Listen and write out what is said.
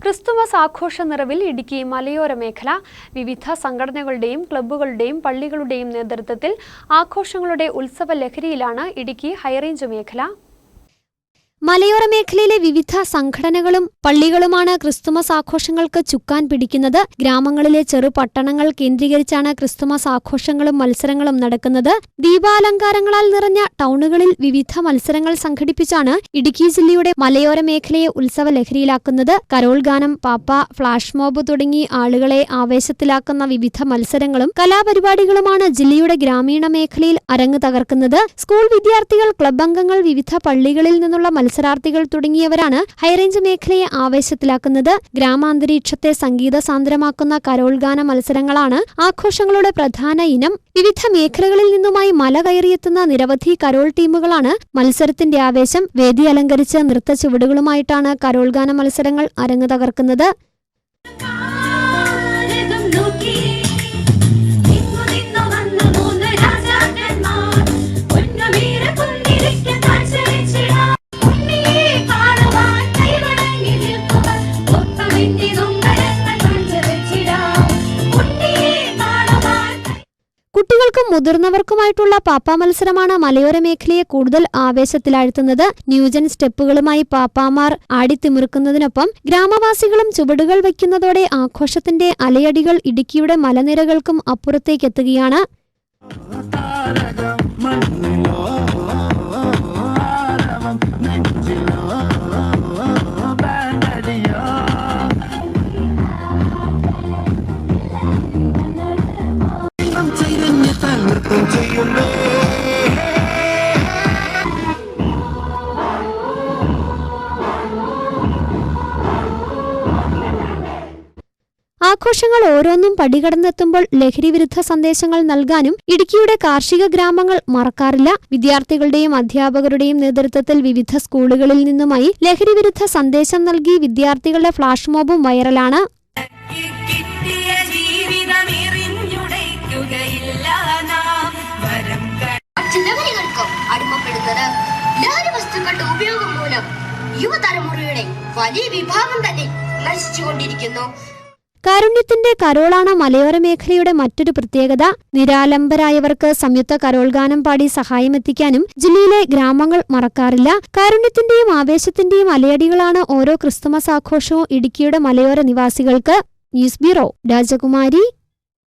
Christmas ആഘോഷ നിറവിൽ ഇടുക്കി മലയോര മേഖല വിവിധ സംഘടനകളുടെയും ക്ലബ്ബുകളുടെയും പള്ളികളുടെയും നേതൃത്വത്തിൽ ആഘോഷങ്ങളുടെ ഉത്സവ ലഹരിയിലാണ് ഇടുക്കി ഹൈറേഞ്ച് മേഖല മലയോര മേഖലയിലെ വിവിധ സംഘടനകളും പള്ളികളുമാണ് ക്രിസ്തുമസ് ആഘോഷങ്ങൾക്ക് ചുക്കാൻ പിടിക്കുന്നത്. ഗ്രാമങ്ങളിലെ ചെറു പട്ടണങ്ങൾ കേന്ദ്രീകരിച്ചാണ് ക്രിസ്തുമസ് ആഘോഷങ്ങളും മത്സരങ്ങളും നടക്കുന്നത്. ദീപാലങ്കാരങ്ങളാൽ നിറഞ്ഞ ടൗണുകളിൽ വിവിധ മത്സരങ്ങൾ സംഘടിപ്പിച്ചാണ് ഇടുക്കി ജില്ലയുടെ മലയോര മേഖലയെ ഉത്സവ ലഹരിയിലാക്കുന്നത് കരോൾ ഗാനം പാപ്പ ഫ്ളാഷ് മോബ് തുടങ്ങി ആളുകളെ ആവേശത്തിലാക്കുന്ന വിവിധ മത്സരങ്ങളും കലാപരിപാടികളുമാണ് ജില്ലയുടെ ഗ്രാമീണ മേഖലയിൽ അരങ്ങ് തകർക്കുന്നത്. സ്കൂൾ വിദ്യാർത്ഥികൾ ക്ലബ് അംഗങ്ങൾ വിവിധ പള്ളികളിൽ നിന്നുള്ള മത്സരാർത്ഥികൾ തുടങ്ങിയവരാണ് ഹൈറേഞ്ച് മേഖലയെ ആവേശത്തിലാക്കുന്നത്. ഗ്രാമാന്തരീക്ഷത്തെ സംഗീത സാന്ദ്രമാക്കുന്ന കരോൾഗാന മത്സരങ്ങളാണ് ആഘോഷങ്ങളുടെ പ്രധാന ഇനം. വിവിധ മേഖലകളിൽ നിന്നുമായി മല കയറിയെത്തുന്ന നിരവധി കരോൾ ടീമുകളാണ് മത്സരത്തിന്റെ ആവേശം. വേദി അലങ്കരിച്ച് നൃത്ത ചുവടുകളുമായിട്ടാണ് കരോൾഗാന മത്സരങ്ങൾ അരങ്ങ് തകർക്കുന്നത്. കുട്ടികൾക്കും മുതിർന്നവർക്കുമായിട്ടുള്ള പാപ്പാ മത്സരമാണ് മലയോര മേഖലയെ കൂടുതൽ ആവേശത്തിലാഴ്ത്തുന്നത്. ന്യൂജൻ സ്റ്റെപ്പുകളുമായി പാപ്പാമാർ ആടിത്തിമിറുക്കുന്നതിനൊപ്പം ഗ്രാമവാസികളും ചുവടുകൾ വയ്ക്കുന്നതോടെ ആഘോഷത്തിന്റെ അലയടികൾ ഇടുക്കിയുടെ മലനിരകൾക്കും അപ്പുറത്തേക്കെത്തുകയാണ്. ആഘോഷങ്ങൾ ഓരോന്നും പടികടന്നെത്തുമ്പോൾ ലഹരിവിരുദ്ധ സന്ദേശങ്ങൾ നൽകാനും ഇടുക്കിയുടെ കാർഷിക ഗ്രാമങ്ങൾ മറക്കാറില്ല. വിദ്യാർത്ഥികളുടെയും അധ്യാപകരുടെയും നേതൃത്വത്തിൽ വിവിധ സ്കൂളുകളിൽ നിന്നുമായി ലഹരിവിരുദ്ധ സന്ദേശം നൽകി വിദ്യാർത്ഥികളുടെ ഫ്ലാഷ് മോബും വൈറലാണ്. യുവതലമുറയുടെ വലിയ വിഭാഗം തന്നെ നശിച്ചുകൊണ്ടിരിക്കുന്നു. കാരുണ്യത്തിന്റെ കരോളാണ് മലയോര മേഖലയുടെ മറ്റൊരു പ്രത്യേകത. നിരാലംബരായവർക്ക് സംയുക്ത കരോൾ ഗാനം പാടി സഹായമെത്തിക്കാനും ജില്ലയിലെ ഗ്രാമങ്ങൾ മറക്കാറില്ല. കാരുണ്യത്തിന്റെയും ആവേശത്തിന്റെയും അലയടികളാണ് ഓരോ ക്രിസ്തുമസ് ആഘോഷവും ഇടുക്കിയുടെ മലയോര നിവാസികൾക്ക്. ന്യൂസ് ബ്യൂറോ രാജകുമാരി.